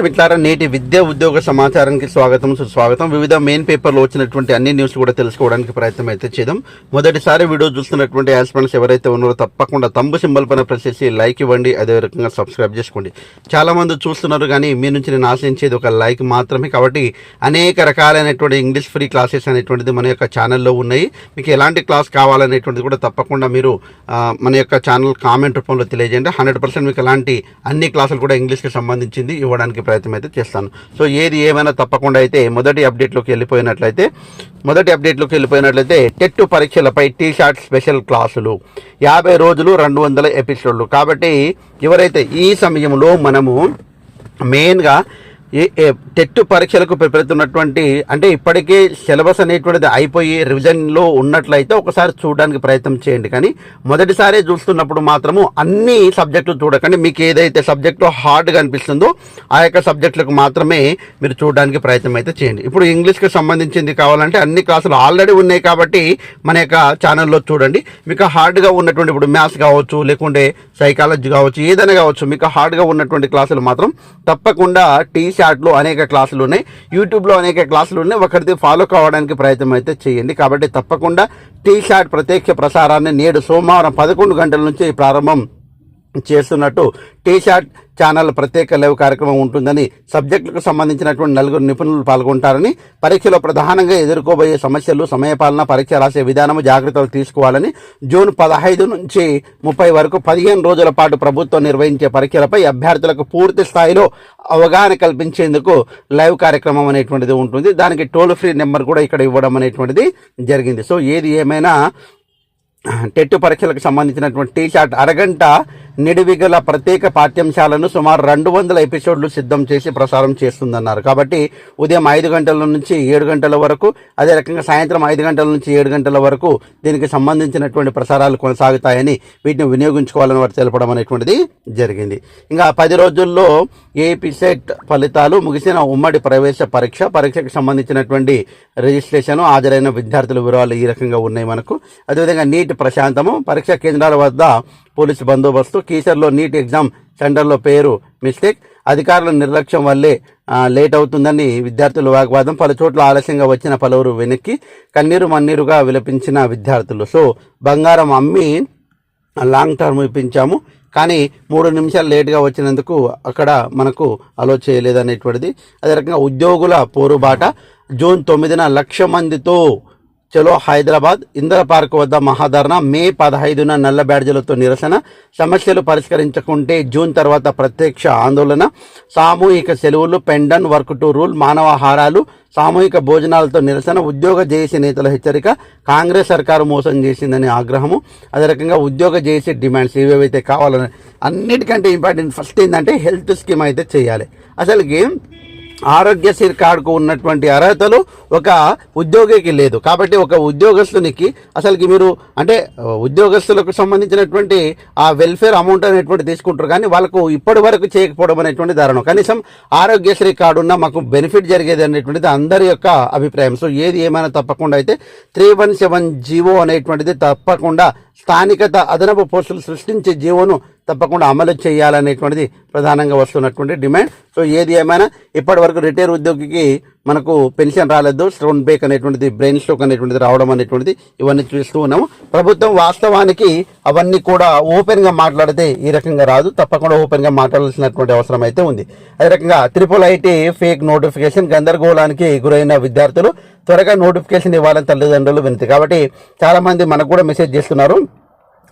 రాష్ట్ర మిత్రులారా నేటి విద్యా ఉద్యోగ సమాచారానికి స్వాగతం సుస్వాగతం. వివిధ మెయిన్ పేపర్లో వచ్చినటువంటి అన్ని న్యూస్ కూడా తెలుసుకోవడానికి ప్రయత్నం అయితే చేద్దాం. మొదటిసారి వీడియో చూస్తున్నటువంటి యాస్పెండ్స్ ఎవరైతే ఉన్నారో తప్పకుండా తంబు సింబల్ పైన ప్రెస్ చేసి లైక్ ఇవ్వండి అదే రకంగా సబ్స్క్రైబ్ చేసుకోండి. చాలామంది చూస్తున్నారు కానీ మీ నుంచి నేను ఆశించేది ఒక లైక్ మాత్రమే. కాబట్టి అనేక రకాలైనటువంటి ఇంగ్లీష్ ఫ్రీ క్లాసెస్ అనేటువంటిది మన యొక్క ఛానల్లో ఉన్నాయి. మీకు ఎలాంటి క్లాస్ కావాలనేటువంటిది కూడా తప్పకుండా మీరు మన యొక్క ఛానల్ కామెంట్ రూపంలో తెలియజేయండి. హండ్రెడ్ పర్సెంట్ మీకు ఎలాంటి అన్ని క్లాసులు కూడా ఇంగ్లీష్కి సంబంధించింది ఇవ్వడానికి ప్రయత్నం అయితే చేస్తాను. సో ఏది ఏమైనా తప్పకుండా అయితే మొదటి అప్డేట్లోకి వెళ్ళిపోయినట్లయితే మొదటి అప్డేట్లోకి వెళ్ళిపోయినట్లయితే టెట్ పరీక్షలపై టీ షార్ట్ స్పెషల్ క్లాసులు. యాభై రోజులు రెండు వందల ఎపిసోడ్లు. కాబట్టి ఎవరైతే ఈ సమయంలో మనము మెయిన్గా టెట్ పరీక్షలకు ప్రిపేర్ అవుతున్నటువంటి అంటే ఇప్పటికే సిలబస్ అనేటువంటిది అయిపోయి రివిజన్లో ఉన్నట్లయితే ఒకసారి చూడడానికి ప్రయత్నం చేయండి. కానీ మొదటిసారి చూస్తున్నప్పుడు మాత్రము అన్ని సబ్జెక్టులు చూడకండి. మీకు ఏదైతే సబ్జెక్టు హార్డ్గా అనిపిస్తుందో ఆ యొక్క సబ్జెక్టులకు మాత్రమే మీరు చూడడానికి ప్రయత్నం అయితే చేయండి. ఇప్పుడు ఇంగ్లీష్కి సంబంధించింది కావాలంటే అన్ని క్లాసులు ఆల్రెడీ ఉన్నాయి కాబట్టి మన యొక్క ఛానల్లో చూడండి. మీకు హార్డ్గా ఉన్నటువంటి ఇప్పుడు మ్యాథ్స్ కావచ్చు లేకుంటే సైకాలజీ కావచ్చు ఏదైనా కావచ్చు మీకు హార్డ్గా ఉన్నటువంటి క్లాసులు మాత్రం తప్పకుండా టీ చాట్లో అనేక క్లాసులు ఉన్నాయి. యూట్యూబ్లో అనేక క్లాసులు ఉన్నాయి. ఒకరిది ఫాలో కావడానికి ప్రయత్నం అయితే చేయండి. కాబట్టి తప్పకుండా టీ షార్ట్ ప్రత్యక్ష ప్రసారాన్ని నేడు సోమవారం పదకొండు గంటల నుంచి ప్రారంభం చేస్తున్నట్టు టీ షార్ట్ ఛానల్ ప్రత్యేక లైవ్ కార్యక్రమం ఉంటుందని సబ్జెక్టులకు సంబంధించినటువంటి నలుగురు నిపుణులు పాల్గొంటారని పరీక్షలో ప్రధానంగా ఎదుర్కోబోయే సమస్యలు సమయపాలన పరీక్ష రాసే విధానము జాగ్రత్తలు తీసుకోవాలని జూన్ పదహైదు నుంచి ముప్పై వరకు పదిహేను రోజుల పాటు ప్రభుత్వం నిర్వహించే పరీక్షలపై అభ్యర్థులకు పూర్తి స్థాయిలో అవగాహన కల్పించేందుకు లైవ్ కార్యక్రమం అనేటువంటిది ఉంటుంది. దానికి టోల్ ఫ్రీ నెంబర్ కూడా ఇక్కడ ఇవ్వడం అనేటువంటిది జరిగింది. సో ఏది ఏమైనా టెట్ పరీక్షలకు సంబంధించినటువంటి టీ షార్ట్ అరగంట నిడివిగల ప్రత్యేక పాఠ్యాంశాలను సుమారు రెండు వందల ఎపిసోడ్లు సిద్ధం చేసి ప్రసారం చేస్తుందన్నారు. కాబట్టి ఉదయం ఐదు గంటల నుంచి ఏడు గంటల వరకు అదే రకంగా సాయంత్రం ఐదు గంటల నుంచి ఏడు గంటల వరకు దీనికి సంబంధించినటువంటి ప్రసారాలు కొనసాగుతాయని వీటిని వినియోగించుకోవాలని వారు తెలపడం అనేటువంటిది జరిగింది. ఇంకా పది రోజుల్లో ఏపీసెట్ ఫలితాలు ముగిసిన ఉమ్మడి ప్రవేశ పరీక్ష పరీక్షకు సంబంధించినటువంటి రిజిస్ట్రేషన్ హాజరైన విద్యార్థుల వివరాలు ఈ రకంగా ఉన్నాయి మనకు. అదేవిధంగా నీట్ ప్రశాంతము పరీక్షా కేంద్రాల వద్ద పోలీసు బందోబస్తు. కీసర్లో నీట్ ఎగ్జామ్ సెంటర్లో పేరు మిస్టేక్. అధికారుల నిర్లక్ష్యం వల్లే లేట్ అవుతుందని విద్యార్థుల వాగ్వాదం. పలు చోట్ల ఆలస్యంగా వచ్చిన పలువురు వెనక్కి కన్నీరు మన్నీరుగా విలపించిన విద్యార్థులు. సో బంగారం అమ్మి లాంగ్ టర్మ్ ఇప్పించాము. కానీ మూడు నిమిషాలు లేట్గా వచ్చినందుకు అక్కడ మనకు అలో చేయలేదనేటువంటిది. అదే రకంగా ఉద్యోగుల పోరుబాట. జూన్ తొమ్మిదిన లక్ష మందితో చలో హైదరాబాద్ ఇందిరా పార్క్ వద్ద మహాధరణ మే పదహైదున నల్ల బ్యాడ్జీలతో నిరసన. సమస్యలు పరిష్కరించకుంటే జూన్ తర్వాత ప్రత్యక్ష ఆందోళన. సామూహిక సెలవులు pen down work to rule మానవాహారాలు సామూహిక భోజనాలతో నిరసన. ఉద్యోగ జేఏసీ నేతల హెచ్చరిక. కాంగ్రెస్ సర్కారు మోసం చేసిందని ఆగ్రహము. అదే రకంగా ఉద్యోగ జేఏసీ డిమాండ్స్ ఏవేవైతే కావాలని అన్నిటికంటే ఇంపార్టెంట్ ఫస్ట్ ఏంటంటే హెల్త్ స్కీమ్ అయితే చేయాలి. అసలుకి ఆరోగ్యశ్రీ కార్డుకు ఉన్నటువంటి అర్హతలు ఒక ఉద్యోగికి లేదు. కాబట్టి ఒక ఉద్యోగస్తునికి అసలుకి మీరు అంటే ఉద్యోగస్తులకు సంబంధించినటువంటి ఆ వెల్ఫేర్ అమౌంట్ అనేటువంటి తీసుకుంటారు. కానీ వాళ్ళకు ఇప్పటి వరకు చేయకపోవడం అనేటువంటి దారుణం. కనీసం ఆరోగ్యశ్రీ కార్డు ఉన్న మాకు బెనిఫిట్ జరిగేది అనేటువంటిది అందరి యొక్క అభిప్రాయం. సో ఏది ఏమైనా తప్పకుండా అయితే త్రీ వన్ సెవెన్ జీవో అనేటువంటిది తప్పకుండా స్థానికత అదనపు పోస్టులు సృష్టించే జీవోను తప్పకుండా అమలు చేయాలనేటువంటిది ప్రధానంగా వస్తున్నటువంటి డిమాండ్. సో ఏది ఏమైనా ఇప్పటి వరకు రిటైర్ ఉద్యోగికి మనకు పెన్షన్ రాలేదు స్టోన్ బేక్ అనేటువంటిది బ్రెయిన్ స్ట్రోక్ అనేటువంటిది రావడం అనేటువంటిది ఇవన్నీ చూస్తూ ఉన్నాము. ప్రభుత్వం వాస్తవానికి అవన్నీ కూడా ఓపెన్గా మాట్లాడితే ఈ రకంగా రాదు. తప్పకుండా ఓపెన్గా మాట్లాడాల్సినటువంటి అవసరం అయితే ఉంది. అదే రకంగా త్రిపుల్ ఐటీ ఫేక్ నోటిఫికేషన్ గందరగోళానికి గురైన విద్యార్థులు త్వరగా నోటిఫికేషన్ ఇవ్వాలని తల్లిదండ్రులు వినతి. కాబట్టి చాలామంది మనకు కూడా మెసేజ్ చేస్తున్నారు.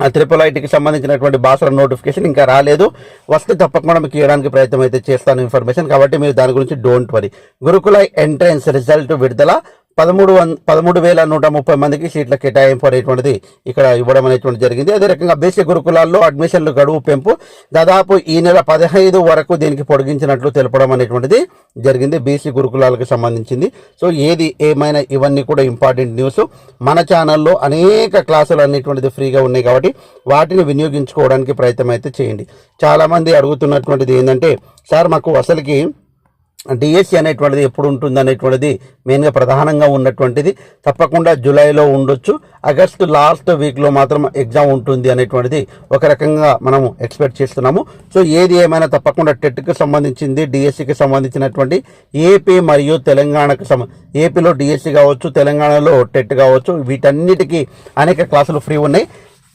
ఆ త్రిపుల్ ఐటీకి సంబంధించినటువంటి భాషల నోటిఫికేషన్ ఇంకా రాలేదు. వస్తే తప్పకుండా మీకు ఇవ్వడానికి ప్రయత్నం అయితే చేస్తాను ఇన్ఫర్మేషన్ కాబట్టి మీరు దాని గురించి డోంట్ వరీ గురుకుల ఎంట్రన్స్ రిజల్ట్ విడుదల పదమూడు వన్ పదమూడు వేల నూట ముప్పై మందికి సీట్ల కేటాయింపు అనేటువంటిది ఇక్కడ ఇవ్వడం అనేటువంటి జరిగింది. అదే రకంగా బేసిక్ గురుకులాల్లో అడ్మిషన్లు గడువు పెంపు దాదాపు ఈ నెల పదహైదు వరకు దీనికి పొడిగించినట్లు తెలపడం అనేటువంటిది జరిగింది బీసీ గురుకులాలకు సంబంధించింది. సో ఏది ఏమైనా ఇవన్నీ కూడా ఇంపార్టెంట్ న్యూస్. మన ఛానల్లో అనేక క్లాసులు అనేటువంటిది ఫ్రీగా ఉన్నాయి కాబట్టి వాటిని వినియోగించుకోవడానికి ప్రయత్నం అయితే చేయండి. చాలామంది అడుగుతున్నటువంటిది ఏంటంటే సార్ మాకు అసలుకి డిఎస్సి అనేటువంటిది ఎప్పుడు ఉంటుంది అనేటువంటిది మెయిన్గా ప్రధానంగా ఉన్నటువంటిది. తప్పకుండా జూలైలో ఉండొచ్చు. ఆగస్టు లాస్ట్ వీక్లో మాత్రం ఎగ్జామ్ ఉంటుంది అనేటువంటిది ఒక రకంగా మనము ఎక్స్పెక్ట్ చేస్తున్నాము. సో ఏది ఏమైనా తప్పకుండా టెట్కి సంబంధించింది డిఎస్సికి సంబంధించినటువంటి ఏపీ మరియు తెలంగాణకు సంబ ఏపీలో డిఎస్సి కావచ్చు తెలంగాణలో టెట్ కావచ్చు వీటన్నిటికీ అనేక క్లాసులు ఫ్రీ ఉన్నాయి.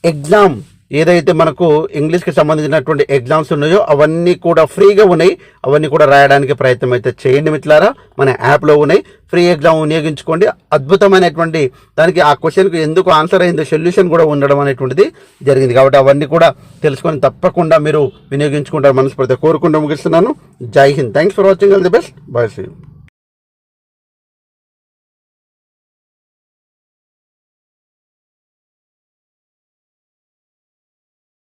ఎగ్జామ్ ఏదైతే మనకు ఇంగ్లీష్కి సంబంధించినటువంటి ఎగ్జామ్స్ ఉన్నాయో అవన్నీ కూడా ఫ్రీగా ఉన్నాయి. అవన్నీ కూడా రాయడానికి ప్రయత్నం అయితే చేయండి మిట్లారా మన యాప్లో ఉన్నాయి. ఫ్రీ ఎగ్జామ్ వినియోగించుకోండి. అద్భుతమైనటువంటి దానికి ఆ క్వశ్చన్కి ఎందుకు ఆన్సర్ అయిందో సొల్యూషన్ కూడా ఉండడం అనేటువంటిది జరిగింది. కాబట్టి అవన్నీ కూడా తెలుసుకొని తప్పకుండా మీరు వినియోగించుకుంటారు మనస్ఫూర్తిగా కోరుకుంటూ ముగిస్తున్నాను. జై Hind. Thanks for watching. All the best. Bye see